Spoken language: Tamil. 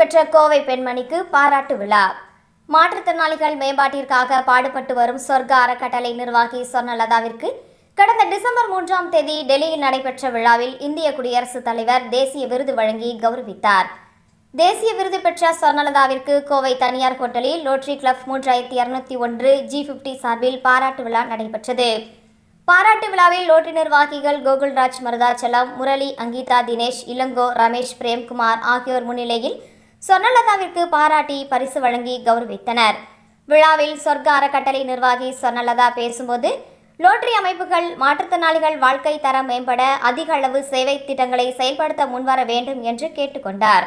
பெற்ற கோவை பெண்மணிக்கு பாராட்டு விழா. மாற்றுத்திறனாளிகள் மேம்பாட்டிற்காக பாடுபட்டு வரும் சொர்க்க அறக்கட்டளை நிர்வாகி சொர்ணலதாவிற்கு கடந்த டிசம்பர் மூன்றாம் தேதி டெல்லியில் நடைபெற்ற விழாவில் இந்திய குடியரசுத் தலைவர் தேசிய விருது வழங்கி கௌரவித்தார். தேசிய விருது பெற்ற சொர்ணலதாவிற்கு கோவை தனியார் ஹோட்டலில் லோட்ரி கிளப் மூன்றாயிரத்தி இருநூத்தி ஒன்று ஜி பிப்டி சார்பில் பாராட்டு விழா நடைபெற்றது. பாராட்டு விழாவில் லோட்டரி நிர்வாகிகள் கோகுல்ராஜ் மருதாச்சலம் முரளி அங்கீதா தினேஷ் இளங்கோ ரமேஷ் பிரேம்குமார் ஆகியோர் முன்னிலையில் சொர்ணலதாவிற்கு பாராட்டி பரிசு வழங்கி கௌரவித்தனர். விழாவில் சொர்க்க அறக்கட்டளை நிர்வாகி சொர்ணலதா பேசும்போது லோட்டரி அமைப்புகள் மாற்றுத்திறனாளிகள் வாழ்க்கை தரம் மேம்பட அதிக அளவு சேவை திட்டங்களை செயல்படுத்த முன்வர வேண்டும் என்று கேட்டுக்கொண்டார்.